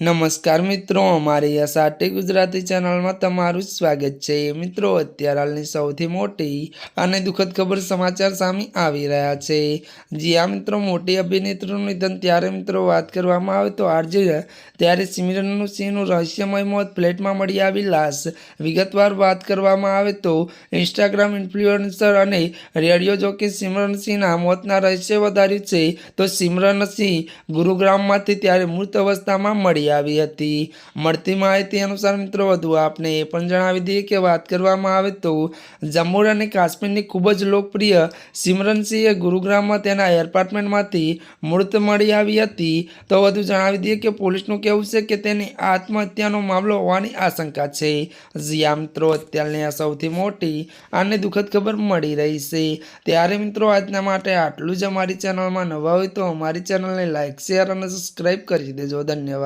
નમસ્કાર મિત્રો, અમારી સાટી ગુજરાતી ચેનલમાં તમારું સ્વાગત છે. મિત્રો, અત્યારે હાલની સૌથી મોટી અને દુઃખદ ખબર સમાચાર સામે આવી રહ્યા છે. જ્યાં મિત્રો, મોટી અભિનેત્રીનું નિધન ત્યારે મિત્રો વાત કરવામાં આવે તો આજે ત્યારે સિમરનનું સિંહનું રહસ્યમય મોત ફ્લેટમાં મળી આવી લાશ. વિગતવાર વાત કરવામાં આવે તો ઇન્સ્ટાગ્રામ ઇન્ફ્લુએન્સર અને રેડિયો જોકે સિમરન સિંહના મોતના રહસ્ય વધાર્યું છે. તો સિમરન સિંહ ગુરુગ્રામમાંથી ત્યારે મૃત અવસ્થામાં મળી આવી હતી. મળતી માહિતી અનુસાર મિત્રો, વધુ આપને એ પણ જણાવી દઈએ કે વાત કરવામાં આવે તો જમ્મુ અને કાશ્મીરની ખૂબ જ લોકપ્રિય સિમરનસિંહે ગુરુગ્રામમાં તેના એપાર્ટમેન્ટમાંથી મૃત મળી આવી હતી. તો વધુ જણાવી દઈએ કે પોલીસનું કહેવું છે કે તેની આત્મહત્યાનો મામલો હોવાની આશંકા છે. જ્યાં મિત્રો, અત્યારની આ સૌથી મોટી અને દુઃખદ ખબર મળી રહી છે. ત્યારે મિત્રો, આજના માટે આટલું જ અમારી ચેનલમાં નવા હોય તો અમારી ચેનલને લાઇક શેર અને સબસ્ક્રાઈબ કરી દેજો. ધન્યવાદ.